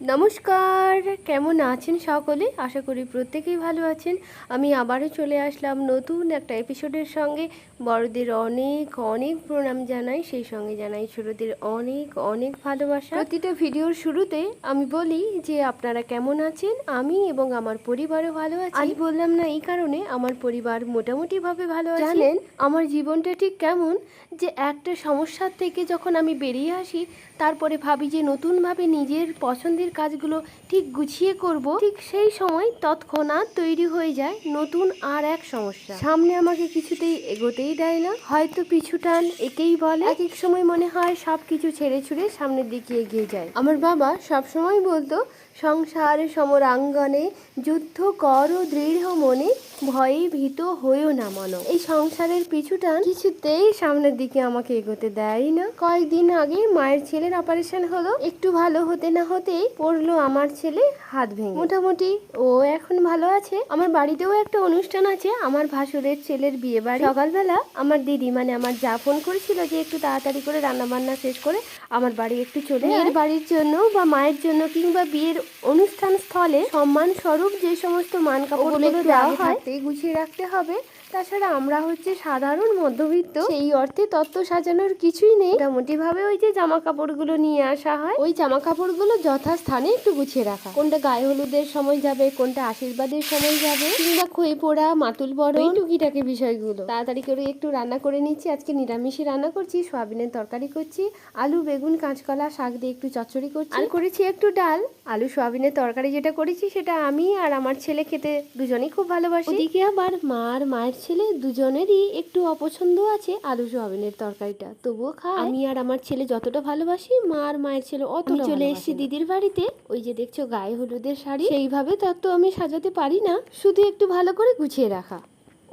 নমস্কার কেমন আছেন সকলে? আশা করি প্রত্যেকেই ভালো আছেন। আমি আবারও চলে আসলাম নতুন একটা এপিসোডের সঙ্গে। বড়দের অনেক অনেক প্রণাম জানাই সেই সঙ্গে জানাই ছোটদের অনেক অনেক ভালোবাসা। প্রতিটা ভিডিওর শুরুতে আমি বলি যে আপনারা কেমন আছেন? আমি এবং আমার পরিবারও ভালো আছি। আজ বললাম না এই কারণে আমার পরিবার মোটামুটিভাবে ভালো আছে। জানেন আমার জীবনটা ঠিক কেমন যে একটা সমস্যার থেকে যখন আমি বেরিয়ে আসি তারপরে ভাবি যে নতুনভাবে নিজের পছন্দের কাজগুলো ঠিক গুছিয়ে করব, ঠিক সেই সময় তৎক্ষণাৎ তৈরি হয়ে যায় নতুন আর এক সমস্যা। সামনে আমাকে কিছুতেই এগোতেই দেয় না, হয়তো পিছু টান একেই বলে। এক এক সময় মনে হয় সব কিছু ছেড়ে ছুড়ে সামনের দিকে এগিয়ে যায়। আমার বাবা সব সময় বলতো সংসার সমরাঙ্গনে যুদ্ধ কর দৃঢ় মনে, ভয়ে ভীত হয়েও না মন। এই সংসারের পিছুটান কিছুতেই সামনের দিকে আমাকে এগোতে দেয় না। কয়েকদিন আগে মায়ের ছেলের অপারেশন হলো। একটু ভালো হতে না হতেই পড়ল আমার ছেলে, হাত ভেঙে। মোটামুটি ও এখন ভালো আছে। আমার বাড়িতেও একটা অনুষ্ঠান আছে। আমার ভাসুরের ছেলের বিয়ে বাড়ি সকালবেলা আমার দিদি মানে আমার যা ফোন করেছিল যে একটু তাড়াতাড়ি করে রান্না বান্না শেষ করে আমার বাড়ি একটু চলে মেয়ের বাড়ির জন্য বা মায়ের জন্য কিংবা বিয়ের অনুষ্ঠান স্থলে সম্মান স্বরূপ যে সমস্ত মান কাপড়গুলো দেওয়া হয় গুছিয়ে রাখতে হবে। তাছাড়া আমরা হচ্ছে সাধারণ মধ্যবিত্ত। সেই অর্থে তত্ত্ব সাজানোর কিছুই নেই। মোটামুটি ভাবে ওই যে জামা কাপড়গুলো নিয়ে আসা হয়, ওই জামা কাপড়গুলো যথাস্থানে একটু গুছিয়ে রাখা। কোনটা গায়ে হলুদের সময় যাবে, কোনটা আশীর্বাদের সময় যাবে, কিংবা খই পোড়া, মাতুল বড়, এই টুকিটাকি বিষয়গুলো। তাড়াতাড়ি করে একটু রান্না করে নিচ্ছি। আজকে নিরামিষই রান্না করছি, সোয়াবিনের তরকারি করছি, আলু, বেগুন, কাঁচকলা, শাক দিয়ে একটু চচ্চড়ি করছি। আর করেছি একটু ডাল। আলু, সোয়াবিনের তরকারি যেটা করেছি সেটা আমি আর আমার ছেলে খেতে দুজনেই খুব ভালোবাসি। ওদিকে আবার মা আর মায়ের ছেলে দুজনেরই একটু অপছন্দ আছে আলু সোয়াবিনের তরকারিটা। তবুও খা আমি আর আমার ছেলে যতটা ভালোবাসি মা আর মায়ের ছেলে অত চলে এসেছি দিদির বাড়িতে। ওই যে দেখছ গায়ে হলুদের শাড়ি। সেইভাবে তত্ত্ব আমি সাজাতে পারি না। শুধু একটু ভালো করে গুছিয়ে রাখা।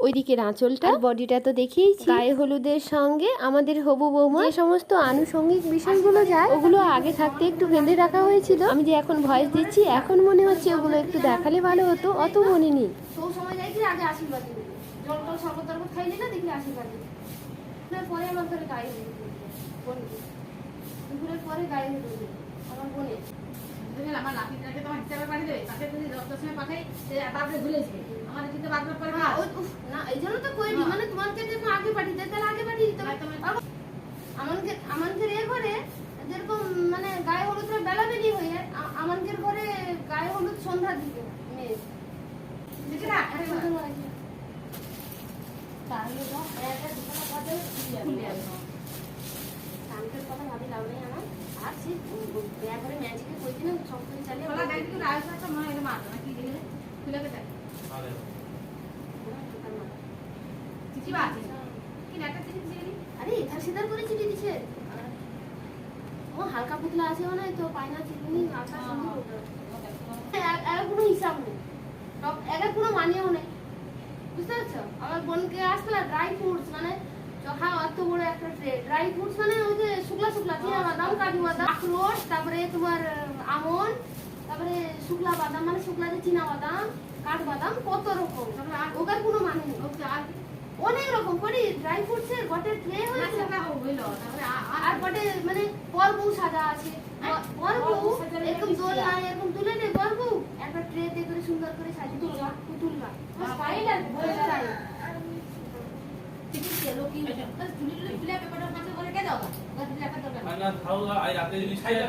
ওইদিকে আঁচলটা। বডিটা তো দেখিয়েছি। গায়ে হলুদের সঙ্গে আমাদের হবু বৌমা। যে সমস্ত আনুষঙ্গিক বিষয়গুলো যায়। ওগুলো আগে থাকতে একটু বেঁধে রাখা হয়েছিল। আমি যে এখন ভয়েস দিচ্ছি এখন মনে হচ্ছে ওগুলো একটু দেখালে ভালো হতো। অত মনে নেই। সময় যাইছি আগে আশীর্বাদ জল টল শরবত টরবত খাইলি না দেখি আশীর্বাদ দিবে দুপুরের পরে আমার ধরে গায়ে দিবে। বোনকে দুপুরের পরে গায়ে দিবে আমার বোনে বুঝলে আমার নাতিটাকে তোমার হিসাবে পাঠিয়ে দেবে তাকে যদি দশটার সময় পাঠাই সে তারপরে ভুলে যাবে। আমাদের কিন্তু না, ওই- উফ, না এই জন্য তো কইনি মানে তোমাকে যখন আগে পাঠিয়ে দেয় তাহলে আগে পাঠিয়ে দিতে আমাকে আমাদের এ ঘরে যেরকম মানে গায়ে হলুদের বেলা বেরিয়ে হয়ে আমাদের ঘরে গায়ে হলুদ সন্ধ্যার দিকে মেয়ে। আর না না না আরে এধার সেধার করে চিঠি দিছে ও হালকা পুতলা আছে মানে তো পায়না চিঠি হালকা সুন্দর ওটা। কোনো হিসাব নেই এর কোনো মানিয়েও নেই বুঝতে পারছ? আমার বোনকে আসলে ড্রাই ফ্রুটস মানে চখা অত বড় একটা ট্রে ড্রাই ফ্রুটস মানে ওই যে শুকলা শুকলা চিনা বাদাম কাজু বাদাম আখরোট তারপরে তোমার আহ, তারপরে শুকলা বাদাম মানে শুকলা যে চিনা বাদাম কাঠ বাদাম কত রকম। ওকার কোনো মানে নেই। ওকে আর অনেক রকম করে ড্রাই ফ্রুটস এর গটে ট্রে হয়েছে? সেটা হইল তারপরে আর গটে মানে পরবু সাজা আছে। হ্যাঁ, সাজানো এরকম আছে। নাই এরকম তুলে নে পরবু একটা ট্রেতে করে সুন্দর করে সাজিয়ে তুলবা স্টাইল আর স্টাইল চিঠি ছিল কি বাস ঝুলি ঝুলি খুলে পেপারটা কাছে করে কে দাও বাস লেখা দরকার নেই। না খাও আই রাতে যদি খাই না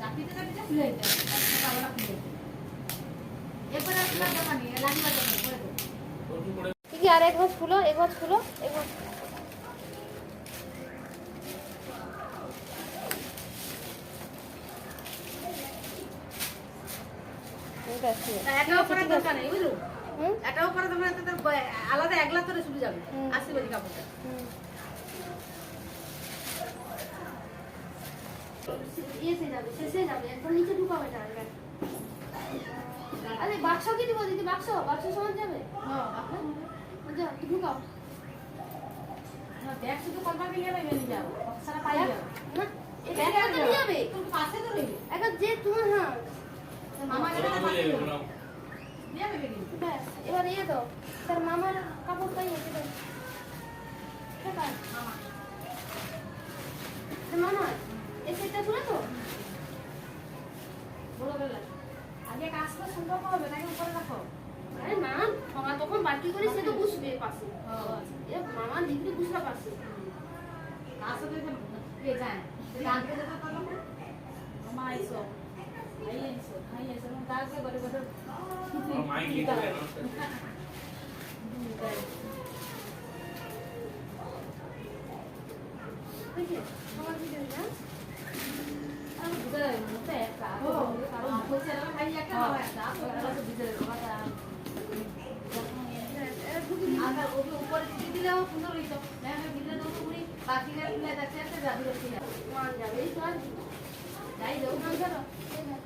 চাকরিতে চাকরিতে খুলে যেতে তারপরে খুলে যেতে এরপরে আর এক মাস ফুলো, এক মাস ফুলো, এক মাস এটাও করার দরকার নেই বুঝলো? হুম? এটাও করার দরকার নেই, তো তোর ব- আলাদা একলা তোরে শুরু যাবে। আশীর্বাদী কাপড়টা। এসে যাবে শেষে যাবে একদম নিচে ঢুকাবে আরে বাক্স কি দিব দিদি? বাক্স? বাক্স সমান যাবে? হ্যাঁ ঢুকাও। না, ব্যাগ শুধু কলমা মিলিয়ে নেবে নিয়ে যাব সারা পাই যাবে। এটা নিয়ে যাবে? তোর পাশে তো একটা যে তোমার হ্যাঁ এবার ইয়ে মামার আছে তো সেটা মামা নাকি উপরে রাখো আরে মামা তখন বাকি করে সে তো বুঝবে পাশে এ মামা দিদি কালকে যেটা উপরে দিলেও সুন্দর হইতো দিলে তো পুরি বাকি মান যাবে কি। যাই দেবো না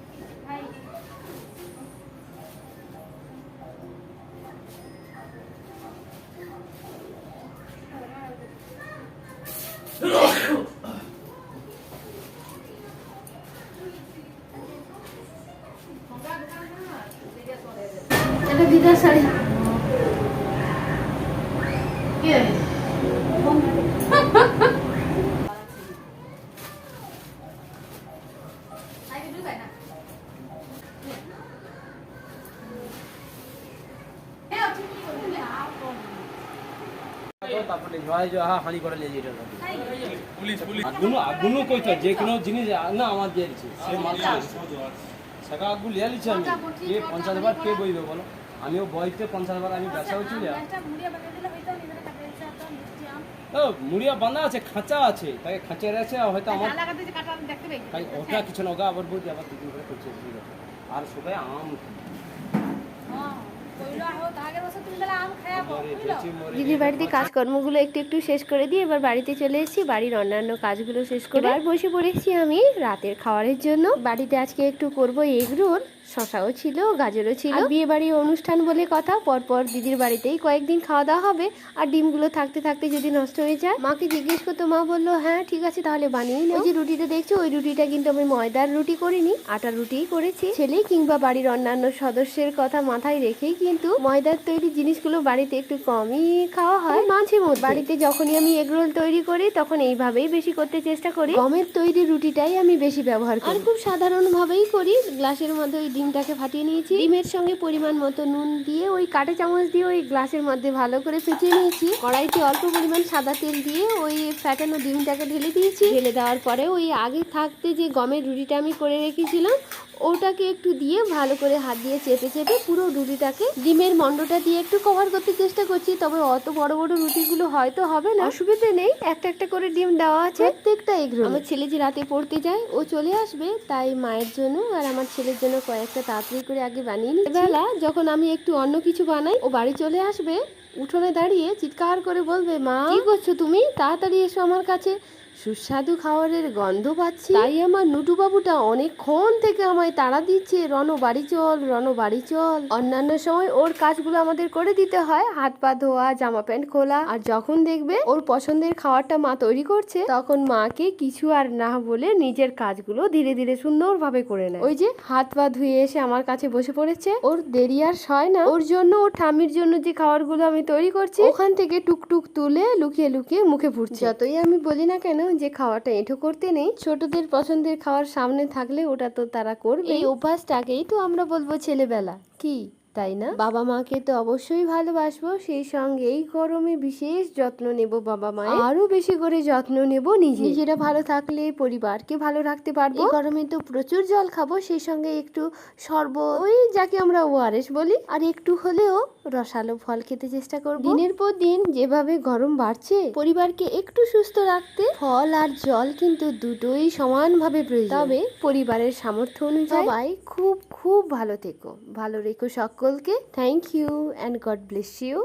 এটা দিদার শাড়ি কি রে আগে ঢুকাই না এ ঠিক করে আপ হ্যাঁ করে যেটা পুলিশ পুলিশ। আগুনো আগুনো কইতো যে কোনো জিনিস না আমার দিয়ে সে মাল টাকা আগুন লিয়ে লিছে আমি। কে পঞ্চাশ বার কে বইবে বলো? আমিও বইতে পঞ্চাশ বার আমি ব্যবসা ও মুড়িয়া বাঁধা আছে খাঁচা আছে। তাকে খাঁচা আছে হয়তো আমার তাই ওটা কিছু না ওগা আবার বলছি আবার দুদিন করে করছে আর সবাই আম দিদির বাড়িতে কাজকর্মগুলো একটু একটু শেষ করে দিয়ে এবার বাড়িতে চলে এসেছি বাড়ির অন্যান্য কাজগুলো শেষ করে। আর বসে পড়েছি আমি রাতের খাওয়ারের জন্য। বাড়িতে আজকে একটু করব এগ রোল শশাও ছিল গাজরও ছিল। বিয়ে বাড়ির অনুষ্ঠান বলে কথা পরপর দিদির বাড়িতেই কয়েকদিন খাওয়া দাওয়া হবে। আর ডিমগুলো থাকতে থাকতে যদি নষ্ট হয়ে যায় মাকে জিজ্ঞেস করতো মা বলল হ্যাঁ ঠিক আছে তাহলে বানিয়ে নাও। যে রুটিটা দেখছ ওই রুটিটা কিন্তু আমি ময়দার রুটি করিনি আটার রুটিই করেছি। ছেলে কিংবা বাড়ির অন্যান্য সদস্যের কথা মাথায় রেখেই কিন্তু ময়দার তৈরি জিনিসগুলো বাড়িতে একটু কমই খাওয়া হয়। মাঝে মধ্যে। বাড়িতে যখনই আমি এগরোল তৈরি করি তখন এইভাবেই বেশি করতে চেষ্টা করি। গমের তৈরি রুটিটাই আমি বেশি ব্যবহার করি। আর খুব সাধারণ ভাবেই করি। গ্লাসের মধ্যে ওই ডিমটাকে ফাটিয়ে নিয়েছি। ডিমের সঙ্গে পরিমাণ মতো নুন দিয়ে ওই কাঁটা চামচ দিয়ে ওই গ্লাসের মধ্যে ভালো করে ফেটিয়ে নিয়েছি। কড়াইতে অল্প পরিমাণ সাদা তেল দিয়ে ওই ফ্যাটানো ডিমটাকে ঢেলে দিয়েছি। ঢেলে দেওয়ার পরে ওই আগে থাকতে যে গমের রুটিটা আমি করে রেখেছিলাম ওটাকে একটু দিয়ে ভালো করে হাত দিয়ে চেপে চেপে পুরো রুটিটাকে ডিমের মন্ডটা দিয়ে একটু কভার করতে চেষ্টা করছি তবে অত বড় বড় রুটিগুলো হয়তো হবে না। অসুবিধা নেই একটা একটা করে ডিম দেওয়া আছে। প্রত্যেকটা এগরোল আমার ছেলে যে রাতে পড়তে যায় ও চলে আসবে তাই মায়ের জন্য আর আমার ছেলের জন্য কয়েকটা তাড়াতাড়ি করে আগে বানিয়ে নিই বেলা যখন আমি একটু অন্য কিছু বানাই ও বাড়ি চলে আসবে উঠোনে দাঁড়িয়ে চিৎকার করে বলবে মা কি করছ তুমি? তাড়াতাড়ি এসো আমার কাছে। সুস্বাদু খাবারের গন্ধ পাচ্ছি। তাই আমার নুটু বাবুটা অনেকক্ষণ থেকে আমায় তাড়া দিচ্ছে রণ বাড়ি চল রণ বাড়ি চল। অন্যান্য সময় ওর কাজগুলো আমাদের করে দিতে হয়। হাত পা ধোয়া জামা প্যান্ট খোলা। আর যখন দেখবে ওর পছন্দের খাবারটা মা তৈরি করছে তখন মাকে কিছু আর না বলে নিজের কাজগুলো ধীরে ধীরে সুন্দরভাবে করে নেয়। ওই যে হাত পা ধুয়ে এসে আমার কাছে বসে পড়েছে। ওর দেরি আর সয় না। ওর জন্য ওর ঠামির জন্য যে খাবারগুলো আমি তৈরি করছি ওখান থেকে টুকটুক তুলে লুকিয়ে লুকিয়ে মুখে ফুটছে। যতই আমি বলি না কেন যে খাওয়াটা এঁঠো করতে নেই, ছোটদের পছন্দের খাওয়ার সামনে থাকলে ওটা তো তারা করবে এই অভ্যাসটাকেই তো আমরা বলব ছেলেবেলা। কি? তাই না? বাবা মাকে তো অবশ্যই ভালোবাসবো সেই সঙ্গে এই গরমে বিশেষ যত্ন নেব বাবা মায়ের। আরও বেশি করে যত্ন নেব নিজে নিজেরা ভালো থাকলে পরিবারকে ভালো রাখতে পারব। গরমে তো প্রচুর জল খাব সেই সঙ্গে একটু শরবত। ওই যাকে আমরা ওআরএস বলি। আর একটু হলেও রসালো ফল খেতে চেষ্টা করব। দিনের পর দিন যেভাবে গরম বাড়ছে পরিবারকে একটু সুস্থ রাখতে ফল আর জল কিন্তু দুটোই সমানভাবে প্রয়োজন। তবে পরিবারের সামর্থ্য অনুযায়ী সবাই খুব খুব ভালো থেকো। ভালো রেখো সকলকে thank you and God bless you